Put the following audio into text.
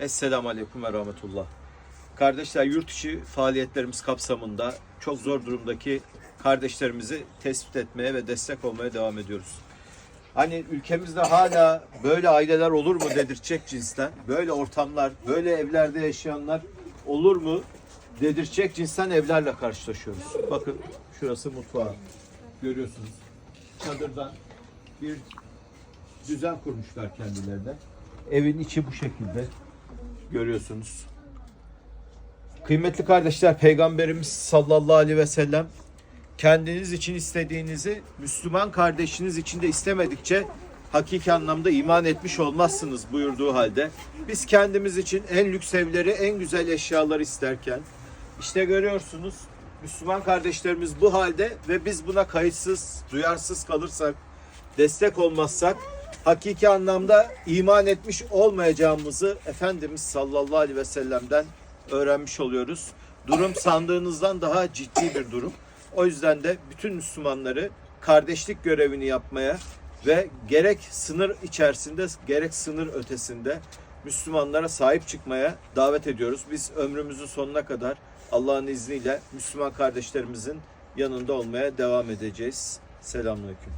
Esselamu Aleyküm ve Rahmetullah. Kardeşler yurt içi faaliyetlerimiz kapsamında çok zor durumdaki kardeşlerimizi tespit etmeye ve destek olmaya devam ediyoruz. Hani ülkemizde hala böyle aileler olur mu dedirtecek cinsten, böyle ortamlar, böyle evlerde yaşayanlar olur mu dedirtecek cinsten evlerle karşılaşıyoruz. Bakın şurası mutfağı. Görüyorsunuz. Çadırdan bir düzen kurmuşlar kendilerine. Evin içi bu şekilde görüyorsunuz. Kıymetli kardeşler Peygamberimiz sallallahu aleyhi ve sellem kendiniz için istediğinizi Müslüman kardeşiniz için de istemedikçe hakiki anlamda iman etmiş olmazsınız buyurduğu halde biz kendimiz için en lüks evleri en güzel eşyaları isterken işte görüyorsunuz Müslüman kardeşlerimiz bu halde ve biz buna kayıtsız, duyarsız kalırsak, destek olmazsak hakiki anlamda iman etmiş olmayacağımızı Efendimiz sallallahu aleyhi ve sellem'den öğrenmiş oluyoruz. Durum sandığınızdan daha ciddi bir durum. O yüzden de bütün Müslümanları kardeşlik görevini yapmaya ve gerek sınır içerisinde gerek sınır ötesinde Müslümanlara sahip çıkmaya davet ediyoruz. Biz ömrümüzün sonuna kadar Allah'ın izniyle Müslüman kardeşlerimizin yanında olmaya devam edeceğiz. Selamünaleyküm.